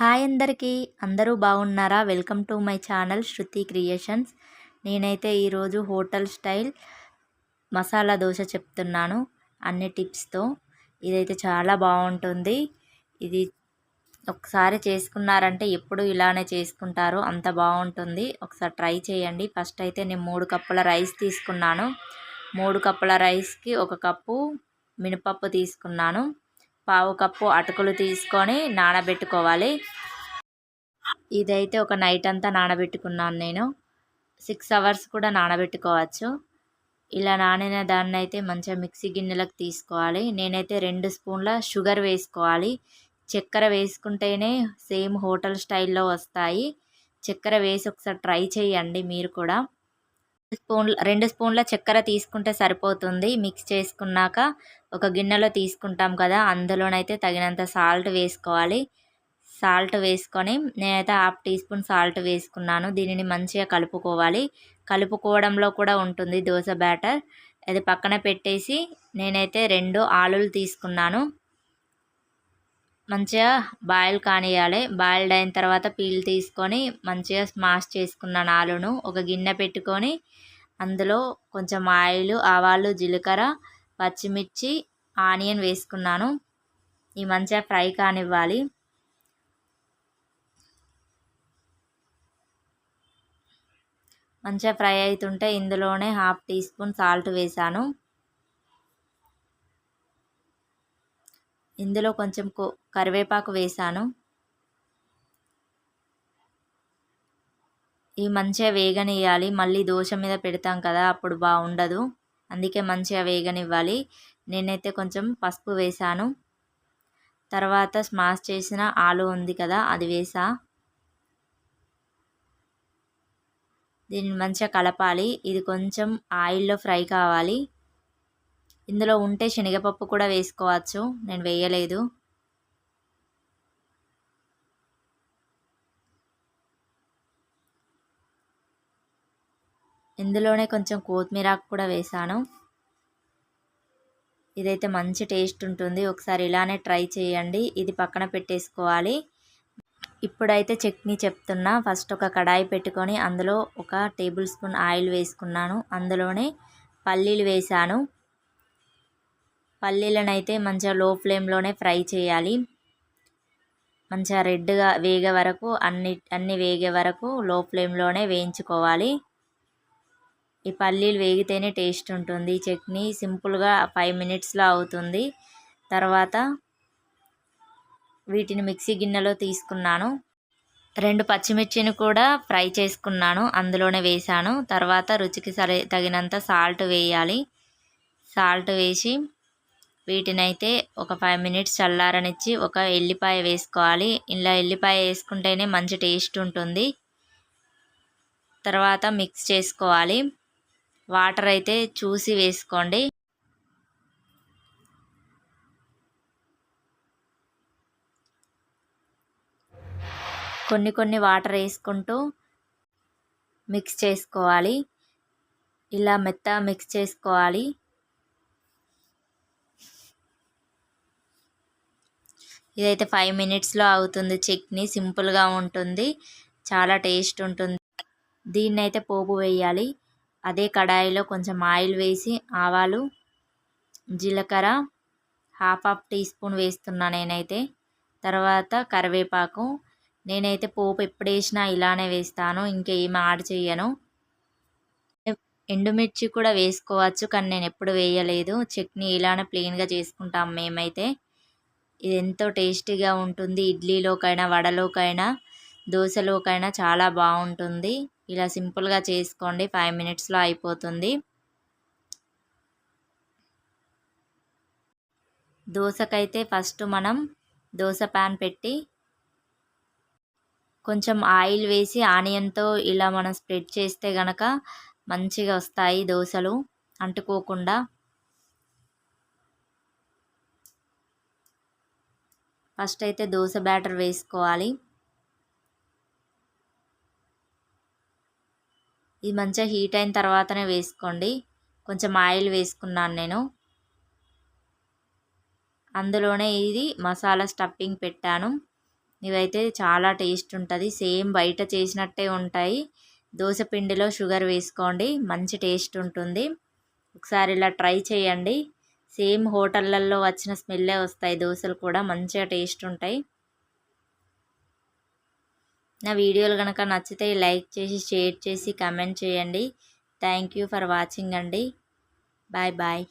Hi అందరికీ. అందరూ బాగున్నారా? Welcome to my channel Shruti creations. నేనైతే ఈరోజు హోటల్ స్టైల్ మసాలా దోశ చెప్తున్నాను అన్ని టిప్స్తో. ఇదైతే చాలా బాగుంటుంది. ఇది ఒకసారి చేసుకున్నారంటే ఎప్పుడు ఇలానే చేసుకుంటారు అంత బాగుంటుంది. ఒకసారి ట్రై చేయండి. ఫస్ట్ అయితే నేను మూడు కప్పుల రైస్ తీసుకున్నాను. మూడు కప్పుల రైస్కి ఒక కప్పు మినపప్పు తీసుకున్నాను. పావు కప్పు అటుకులు తీసుకొని నానబెట్టుకోవాలి. ఇదైతే ఒక నైట్ అంతా నానబెట్టుకున్నాను నేను. సిక్స్ అవర్స్ కూడా నానబెట్టుకోవచ్చు. ఇలా నానిన దాన్ని అయితే మంచిగా మిక్సీ గిన్నెలకు తీసుకోవాలి. నేనైతే రెండు స్పూన్ల షుగర్ వేసుకోవాలి. చక్కెర వేసుకుంటేనే సేమ్ హోటల్ స్టైల్లో వస్తాయి. చక్కెర వేసి ఒకసారి ట్రై చేయండి మీరు కూడా. స్పూన్ల రెండు స్పూన్ల చక్కెర తీసుకుంటే సరిపోతుంది. మిక్స్ చేసుకున్నాక ఒక గిన్నెలో తీసుకుంటాం కదా అందులోనైతే తగినంత సాల్ట్ వేసుకోవాలి. సాల్ట్ వేసుకొని నేనైతే హాఫ్ టీ స్పూన్ సాల్ట్ వేసుకున్నాను. దీనిని మంచిగా కలుపుకోవాలి. కలుపుకోవడంలో కూడా ఉంటుంది దోశ బ్యాటర్. అది పక్కన పెట్టేసి నేనైతే రెండు ఆలులు తీసుకున్నాను. మంచిగా బాయిల్ కానియాలి బాయిల్డ్ అయిన తర్వాత పీల్ తీసుకొని మంచిగా స్మాష్ చేసుకున్నాను ఆలును ఒక గిన్నె పెట్టుకొని అందులో కొంచెం ఆయిల్ ఆవాలు జీలకర్ర పచ్చిమిర్చి ఆనియన్ వేసుకున్నాను. ఈ మంచిగా ఫ్రై కానివ్వాలి. మంచిగా ఫ్రై అవుతుంటే ఇందులోనే హాఫ్ టీ స్పూన్ సాల్ట్ వేసాను. ఇందులో కొంచెం కరివేపాకు వేసాను. ఇవి మంచిగా వేగనివ్వాలి మళ్ళీ దోశ మీద పెడతాం కదా అప్పుడు బాగుండదు. అందుకే మంచిగా వేగనివ్వాలి. నేనైతే కొంచెం పసుపు వేసాను. తర్వాత స్మాష్ చేసిన ఆలు ఉంది కదా అది వేసా. దీన్ని మంచిగా కలపాలి. ఇది కొంచెం ఆయిల్లో ఫ్రై కావాలి. ఇందులో ఉంటే శనగపప్పు కూడా వేసుకోవచ్చు. నేను వేయలేదు. ఇందులోనే కొంచెం కొత్తిమీర కూడా వేసాను. ఇదైతే మంచి టేస్ట్ ఉంటుంది. ఒకసారి ఇలానే ట్రై చేయండి. ఇది పక్కన పెట్టేసుకోవాలి. ఇప్పుడైతే చట్నీ చెప్తున్నా. ఫస్ట్ ఒక కడాయి పెట్టుకొని అందులో ఒక టేబుల్ స్పూన్ ఆయిల్ వేసుకున్నాను. అందులోనే పల్లీలు వేసాను. పల్లీలను అయితే మంచిగా లో ఫ్లేమ్లోనే ఫ్రై చేయాలి. మంచిగా రెడ్గా వేగే వరకు అన్ని అన్ని వేగే వరకు లో ఫ్లేమ్లోనే వేయించుకోవాలి. ఈ పల్లీలు వేగితేనే టేస్ట్ ఉంటుంది. చట్నీ సింపుల్గా ఫైవ్ మినిట్స్లో అవుతుంది. తర్వాత వీటిని మిక్సీ గిన్నెలో తీసుకున్నాను. రెండు పచ్చిమిర్చిని కూడా ఫ్రై చేసుకున్నాను. అందులోనే వేసాను తర్వాత రుచికి సరి తగినంత సాల్ట్ వేయాలి. సాల్ట్ వేసి వీటినైతే ఒక ఫైవ్ మినిట్స్ చల్లారనిచ్చి ఒక ఎల్లిపాయ వేసుకోవాలి. ఇలా ఎల్లిపాయ వేసుకుంటేనే మంచి టేస్ట్ ఉంటుంది. తర్వాత మిక్స్ చేసుకోవాలి. వాటర్ అయితే చూసి వేసుకోండి. కొన్ని కొన్ని వాటర్ వేసుకుంటూ మిక్స్ చేసుకోవాలి. ఇలా మెత్త మిక్స్ చేసుకోవాలి. ఇదైతే ఫైవ్ మినిట్స్లో అవుతుంది. చట్నీ సింపుల్గా ఉంటుంది. చాలా టేస్ట్ ఉంటుంది. దీన్ని అయితే పోపు వేయాలి. అదే కడాయిలో కొంచెం ఆయిల్ వేసి ఆవాలు జీలకర్ర హాఫ్ హాఫ్ టీ స్పూన్ వేస్తున్నా నేనైతే. తర్వాత కరివేపాకు. నేనైతే పోపు ఎప్పుడు వేసినా ఇలానే వేస్తాను. ఇంకేం యాడ్ చేయను ఎండుమిర్చి కూడా వేసుకోవచ్చు కానీ నేను ఎప్పుడు వేయలేదు. చట్నీ ఇలానే ప్లెయిన్గా చేసుకుంటాం మేమైతే. ఇది ఎంతో టేస్టీగా ఉంటుంది. ఇడ్లీలోకైనా వడలోకైనా దోశలోకైనా చాలా బాగుంటుంది. ఇలా సింపుల్గా చేసుకోండి. ఫైవ్ మినిట్స్లో అయిపోతుంది. దోశకైతే ఫస్ట్ మనం దోశ ప్యాన్ పెట్టి కొంచెం ఆయిల్ వేసి ఆనియన్తో ఇలా మనం స్ప్రెడ్ చేస్తే గనక మంచిగా వస్తాయి దోశలు. అంటుకోకుండా ఫస్ట్ అయితే దోశ బ్యాటర్ వేసుకోవాలి. ఇది మంచిగా హీట్ అయిన తర్వాతనే వేసుకోండి. కొంచెం ఆయిల్ వేసుకున్నాను నేను. అందులోనే ఇది మసాలా స్టఫింగ్ పెట్టాను. ఇవైతే చాలా టేస్ట్ ఉంటుంది. సేమ్ బయట చేసినట్టే ఉంటాయి. దోశ పిండిలో షుగర్ వేసుకోండి. మంచి టేస్ట్ ఉంటుంది. ఒకసారి ఇలా ట్రై చేయండి. సేమ్ హోటళ్ళల్లో వచ్చిన స్మెల్లే వస్తాయి. దోశలు కూడా మంచిగా టేస్ట్ ఉంటాయి. నా వీడియోలు కనుక నచ్చితే లైక్ చేసి షేర్ చేసి కమెంట్ చేయండి. థ్యాంక్ యూ ఫర్ వాచింగ్ అండి. Bye bye.